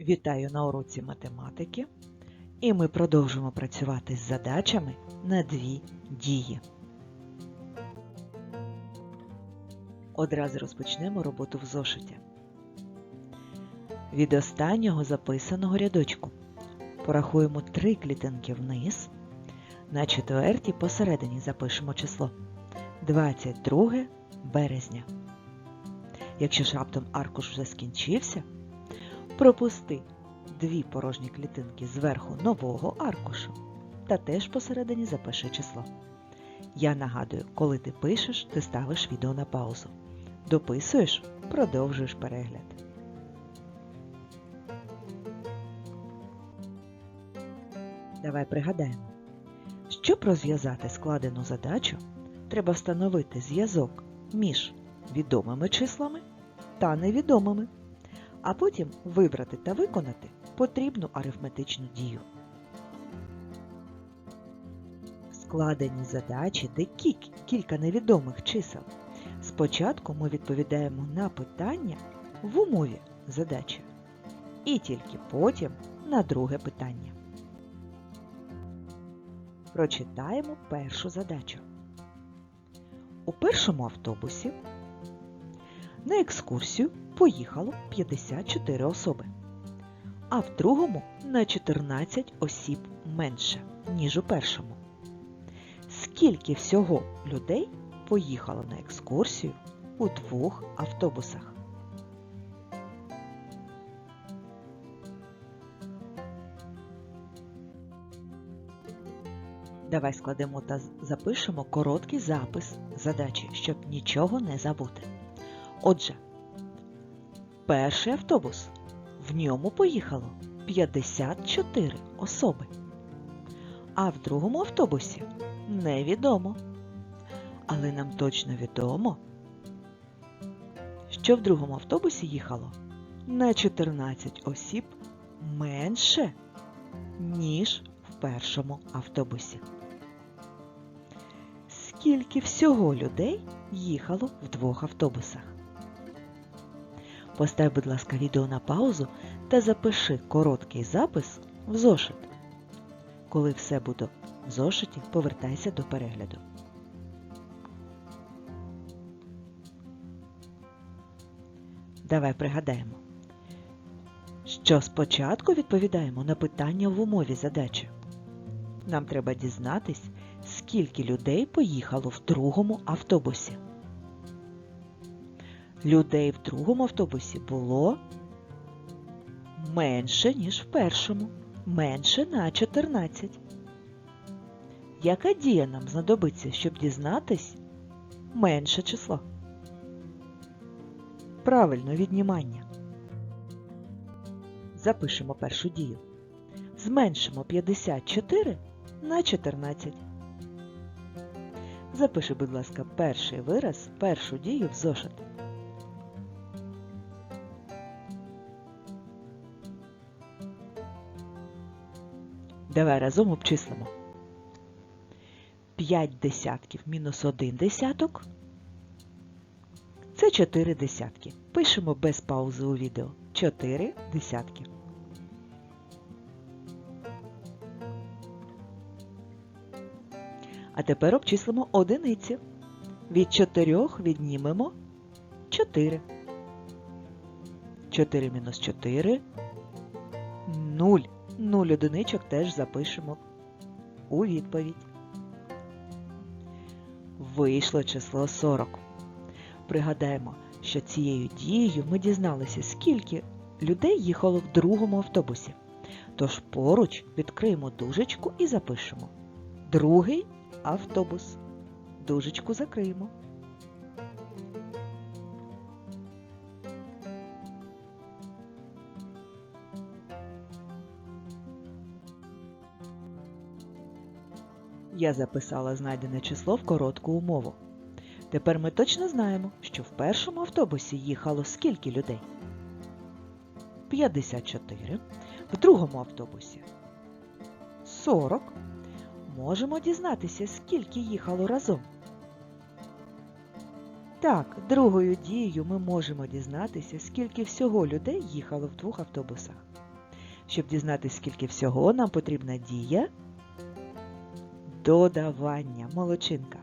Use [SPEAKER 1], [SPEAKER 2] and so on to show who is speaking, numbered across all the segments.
[SPEAKER 1] Вітаю на уроці математики. І ми продовжимо працювати з задачами на дві дії. Одразу розпочнемо роботу в зошиті. Від останнього записаного рядочку порахуємо три клітинки вниз. На четвертій посередині запишемо число 22 березня. Якщо ж раптом аркуш вже скінчився, пропусти дві порожні клітинки зверху нового аркушу та теж посередині запиши число. Я нагадую, коли ти пишеш, ти ставиш відео на паузу. Дописуєш, продовжуєш перегляд. Давай пригадаємо. Щоб розв'язати складену задачу, треба встановити зв'язок між відомими числами та невідомими, а потім вибрати та виконати потрібну арифметичну дію. В складеній задачі, де кілька невідомих чисел, спочатку ми відповідаємо на питання в умові задачі і тільки потім на друге питання. Прочитаємо першу задачу. У першому автобусі на екскурсію поїхало 54 особи, а в другому на 14 осіб менше, ніж у першому. Скільки всього людей поїхало на екскурсію у двох автобусах? Давай складемо та запишемо короткий запис задачі, щоб нічого не забути. Отже, перший автобус. В ньому поїхало 54 особи. А в другому автобусі невідомо. Але нам точно відомо, що в другому автобусі їхало на 14 осіб менше, ніж в першому автобусі. Скільки всього людей їхало в двох автобусах? Постав, будь ласка, відео на паузу та запиши короткий запис в зошит. Коли все буде в зошиті, повертайся до перегляду. Давай пригадаємо, що спочатку відповідаємо на питання в умові задачі. Нам треба дізнатись, скільки людей поїхало в другому автобусі. Людей в другому автобусі було менше, ніж в першому. Менше на 14. Яка дія нам знадобиться, щоб дізнатись менше число? Правильно, віднімання. Запишемо першу дію. Зменшимо 54 на 14. Запиши, будь ласка, перший вираз, першу дію в зошит. Давай разом обчислимо. 5 десятків мінус 1 десяток. Це 4 десятки. Пишемо без паузи у відео. 4 десятки. А тепер обчислимо одиниці. Від 4 віднімемо 4. 4 мінус 4 0. 0 одиничок теж запишемо у відповідь. Вийшло число 40. Пригадаємо, що цією дією ми дізналися, скільки людей їхало в другому автобусі. Тож поруч відкриємо дужечку і запишемо. Другий автобус. Дужечку закриємо. Я записала знайдене число в коротку умову. Тепер ми точно знаємо, що в першому автобусі їхало скільки людей? 54. В другому автобусі 40. Можемо дізнатися, скільки їхало разом. Так, другою дією ми можемо дізнатися, скільки всього людей їхало в двох автобусах. Щоб дізнатися, скільки всього, нам потрібна дія додавання. молочинка.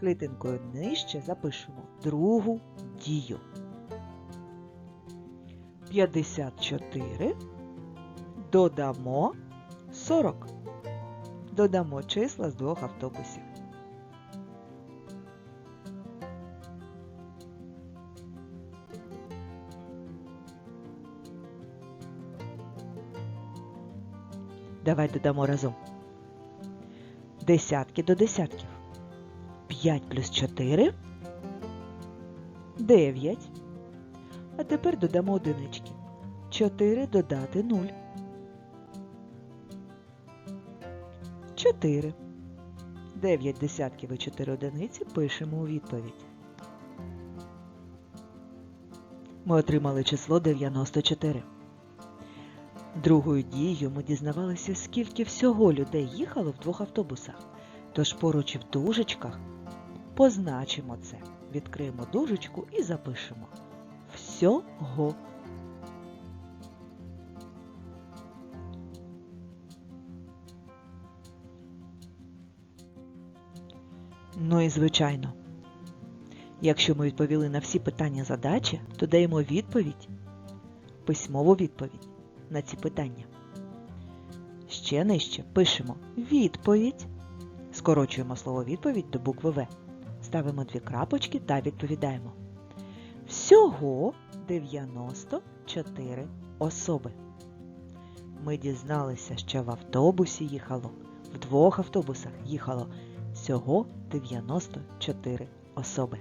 [SPEAKER 1] Клітинкою нижче запишемо другу дію. 54 додамо 40. Додамо числа з двох автобусів. Давай додамо разом. Десятки до десятків. 5 плюс 4 – 9. А тепер додамо одинички. 4 додати 0. 4. 9 десятків і 4 одиниці пишемо у відповідь. Ми отримали число 94. Другою дією ми дізнавалися, скільки всього людей їхало в двох автобусах. Тож поруч в дужечках позначимо це. Відкриємо дужечку і запишемо. Всього. Ну і звичайно, якщо ми відповіли на всі питання задачі, то даємо відповідь, письмову відповідь на ці питання. Ще нижче пишемо відповідь, скорочуємо слово відповідь до букви В. Ставимо дві крапочки та відповідаємо. Всього 94 особи. Ми дізналися, що в автобусі їхало, в двох автобусах їхало всього 94 особи.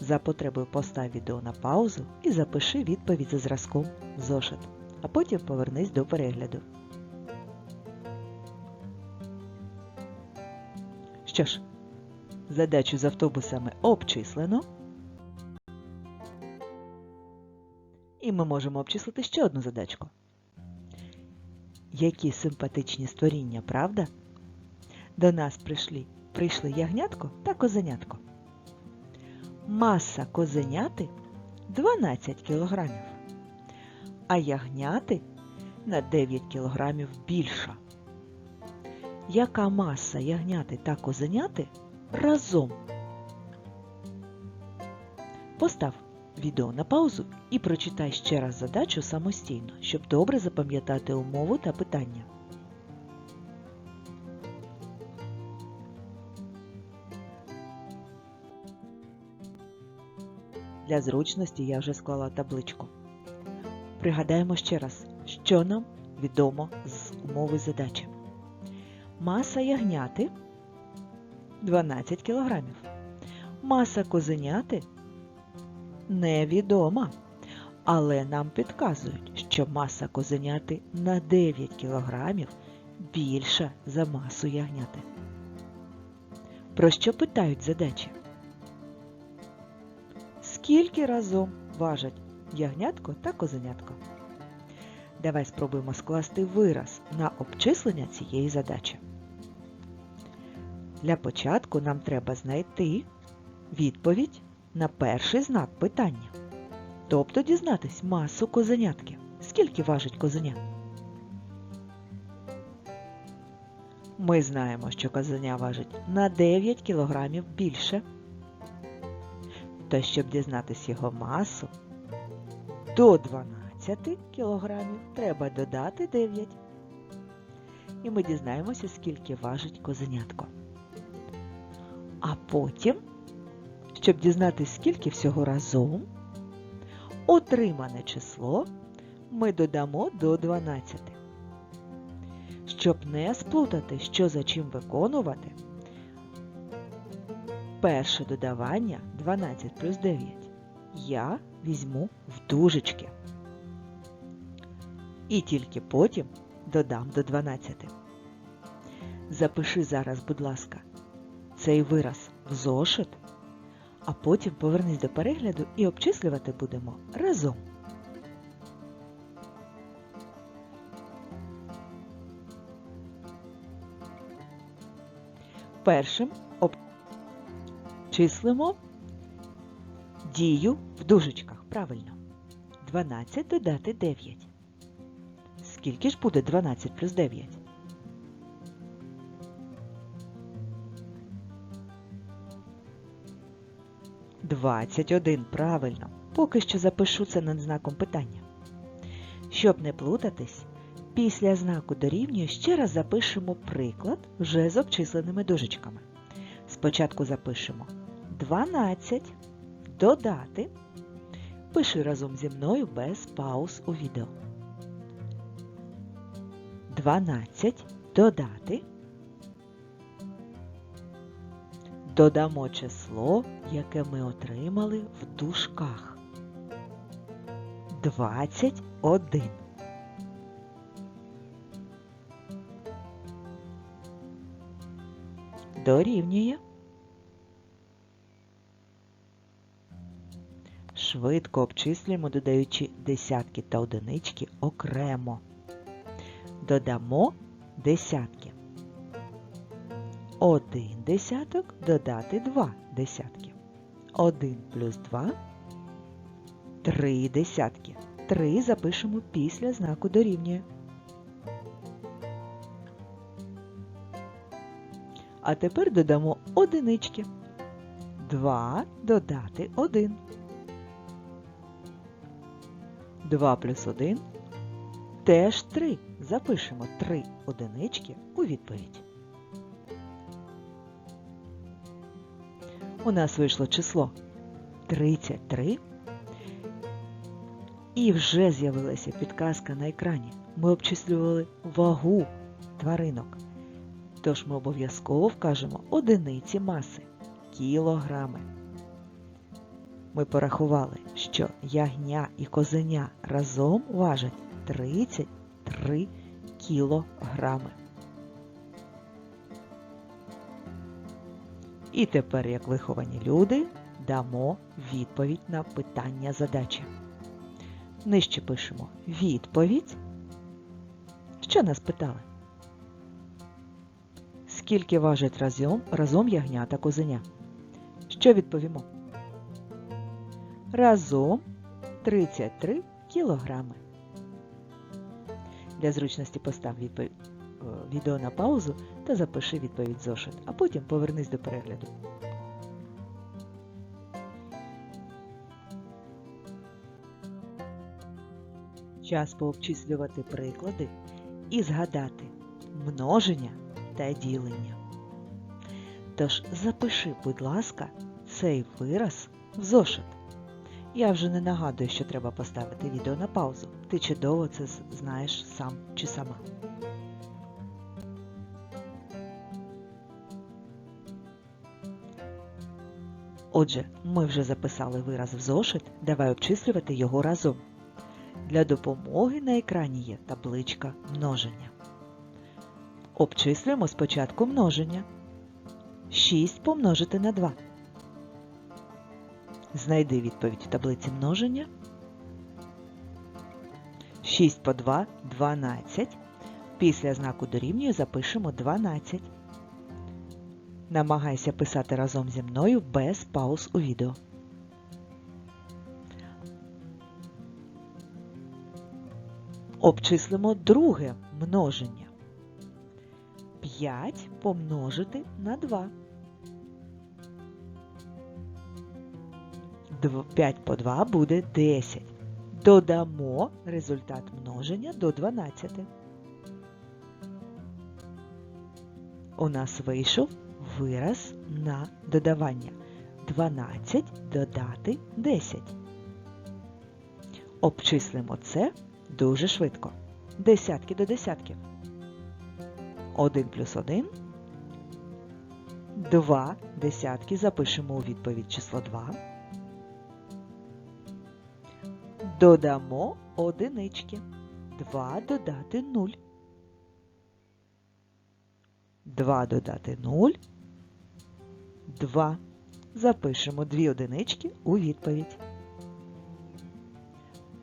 [SPEAKER 1] За потребою постав відео на паузу і запиши відповідь за зразком в зошит, а потім повернись до перегляду. Що ж, задачу з автобусами обчислено. І ми можемо обчислити ще одну задачку. Які симпатичні створіння, правда? До нас прийшли, прийшли ягнятко та козенятко. Маса козеняти 12 кілограмів, а ягняти на 9 кілограмів більша. Яка маса ягняти та козеняти разом? Постав відео на паузу і прочитай ще раз задачу самостійно, щоб добре запам'ятати умову та питання. Для зручності я вже склала табличку. Пригадаємо ще раз, що нам відомо з умови задачі. Маса ягняти 12 кг. Маса козеняти невідома. Але нам підказують, що маса козеняти на 9 кг більша за масу ягняти. Про що питають задачі? Скільки разом важать ягнятко та козенятко? Давай спробуємо скласти вираз на обчислення цієї задачі. Для початку нам треба знайти відповідь на перший знак питання. Тобто дізнатись масу козенятки. Скільки важить козеня? Ми знаємо, що козеня важить на 9 кг більше. То щоб дізнатись його масу, до 12 кг треба додати 9. І ми дізнаємося, скільки важить козенятко. А потім, щоб дізнатися, скільки всього разом, отримане число ми додамо до 12. Щоб не сплутати, що за чим виконувати, перше додавання 12 плюс 9 я візьму в дужечки. І тільки потім додам до 12. Запиши зараз, будь ласка, цей вираз в зошит, а потім повернись до перегляду і обчислювати будемо разом. Першим обчислимо дію в дужечках. Правильно. 12 додати 9. Скільки ж буде 12 плюс 9? Двадцять один. Правильно. Поки що запишу це над знаком питання. Щоб не плутатись, після знаку дорівнює ще раз запишемо приклад вже з обчисленими дужечками. Спочатку запишемо 12 додати. Пиши разом зі мною без пауз у відео. 12 додати. Додамо число, яке ми отримали в дужках. 21. Дорівнює. Швидко обчислюємо, додаючи десятки та одинички окремо. Додамо десятки. Один десяток додати два десятки. Один плюс два – три десятки. Три запишемо після знаку дорівнює. А тепер додамо одинички. Два додати один. 2 плюс 1 теж 3. Запишемо 3 одинички у відповідь. У нас вийшло число 33. І вже з'явилася підказка на екрані. Ми обчислювали вагу тваринок. Тож ми обов'язково вкажемо одиниці маси кілограми. Ми порахували, що ягня і козеня разом важать 33 кілограми. І тепер, як виховані люди, дамо відповідь на питання задачі. Нижче пишемо відповідь. Що нас питали? Скільки важить разом, разом ягня та козеня? Що відповімо? Разом 33 кілограми. Для зручності постав відповідь, відео на паузу та запиши відповідь зошит, а потім повернись до перегляду. Час пообчислювати приклади і згадати множення та ділення. Тож запиши, будь ласка, цей вираз в зошит. Я вже не нагадую, що треба поставити відео на паузу. Ти чудово це знаєш сам чи сама. Отже, ми вже записали вираз в зошит, давай обчислювати його разом. Для допомоги на екрані є табличка множення. Обчислюємо спочатку множення. 6 помножити на 2. Знайди відповідь в таблиці множення. 6 по 2 – 12. Після знаку дорівнює запишемо 12. Намагайся писати разом зі мною без пауз у відео. Обчислимо друге множення. 5 помножити на 2. 5 по 2 буде 10. Додамо результат множення до 12. У нас вийшов вираз на додавання. 12 додати 10. Обчислимо це дуже швидко. Десятки до десятків. 1 плюс 1. 2 десятки запишемо у відповідь число 2. Додамо одинички. 2 додати 0. 2 додати 0. 2. Запишемо дві одинички у відповідь.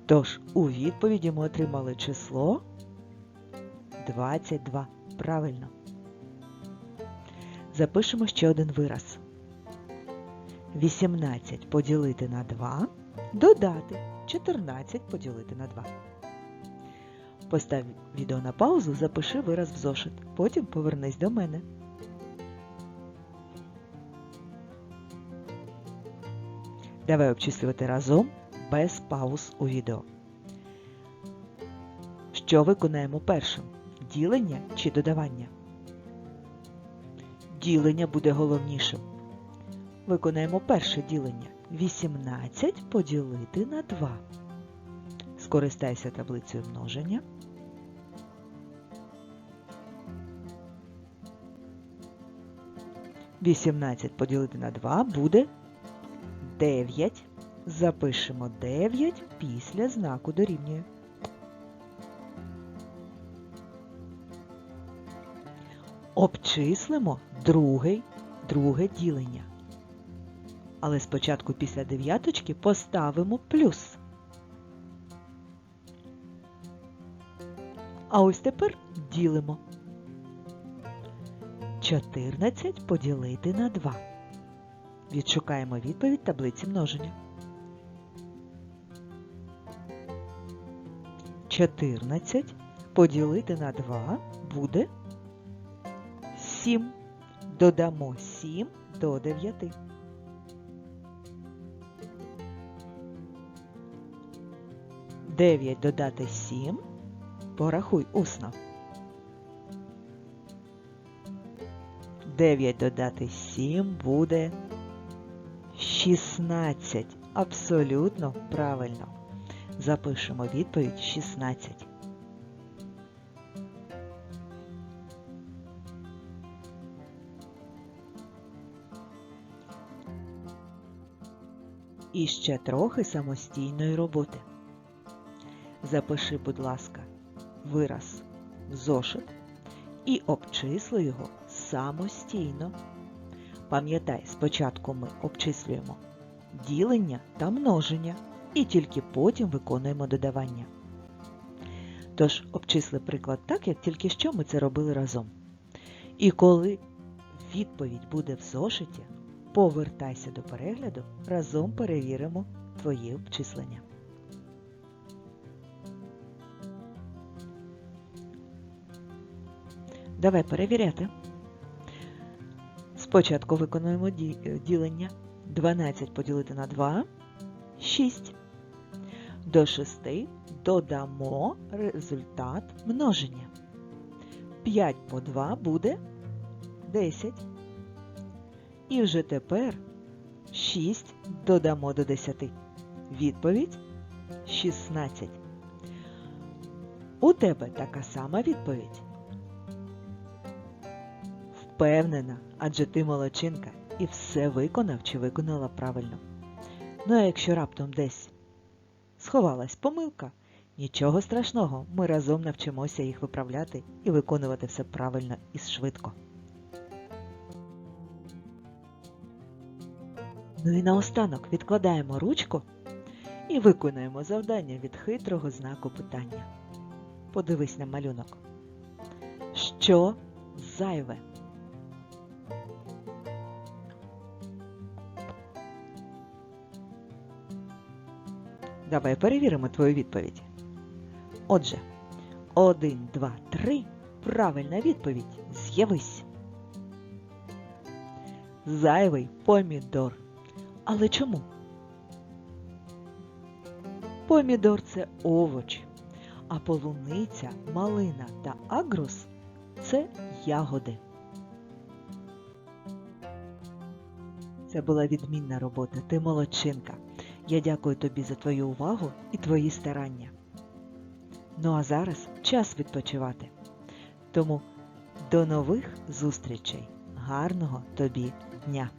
[SPEAKER 1] Тож, у відповіді ми отримали число 22. Правильно. Запишемо ще один вираз. 18 поділити на 2 додати 14 поділити на 2. Постав відео на паузу, запиши вираз в зошит. Потім повернись до мене. Давай обчислювати разом без пауз у відео. Що виконаємо першим? Ділення чи додавання? Ділення буде головнішим. Виконаємо перше ділення. 18 поділити на 2. Скористайся таблицею множення. Вісімнадцять поділити на 2 буде 9. Запишемо 9 після знаку дорівнює. Обчислимо другий, друге ділення. Але спочатку після дев'яточки поставимо плюс. А ось тепер ділимо. 14 поділити на 2. Відшукаємо відповідь таблиці множення. 14 поділити на 2 буде 7. Додамо 7 до 9. Дев'ять додати 7. Порахуй усно. 9 додати 7 буде 16. Абсолютно правильно. Запишемо відповідь 16. І ще трохи самостійної роботи. Запиши, будь ласка, вираз в зошит і обчисли його самостійно. Пам'ятай, спочатку ми обчислюємо ділення та множення і тільки потім виконуємо додавання. Тож обчисли приклад так, як тільки що ми це робили разом. І коли відповідь буде в зошиті, повертайся до перегляду, разом перевіримо твої обчислення. Давай перевіряти. Спочатку виконуємо ділення. 12 поділити на 2 6. До 6 додамо результат множення. 5 по 2 буде 10. І вже тепер 6 додамо до 10. Відповідь 16. У тебе така сама відповідь. Впевнена, адже ти молодчинка і все виконав чи виконала правильно. Ну а якщо раптом десь сховалась помилка, нічого страшного, ми разом навчимося їх виправляти і виконувати все правильно і швидко. Ну і наостанок відкладаємо ручку і виконуємо завдання від хитрого знаку питання. Подивись на малюнок. Що зайве? Давай перевіримо твою відповідь. Отже, 1, 2, 3. Правильна відповідь. З'явись. Зайвий помідор. Але чому? Помідор це овоч, а полуниця, малина та агрус це ягоди. Це була відмінна робота. Ти молодчинка. Я дякую тобі за твою увагу і твої старання. Ну а зараз час відпочивати. Тому до нових зустрічей. Гарного тобі дня!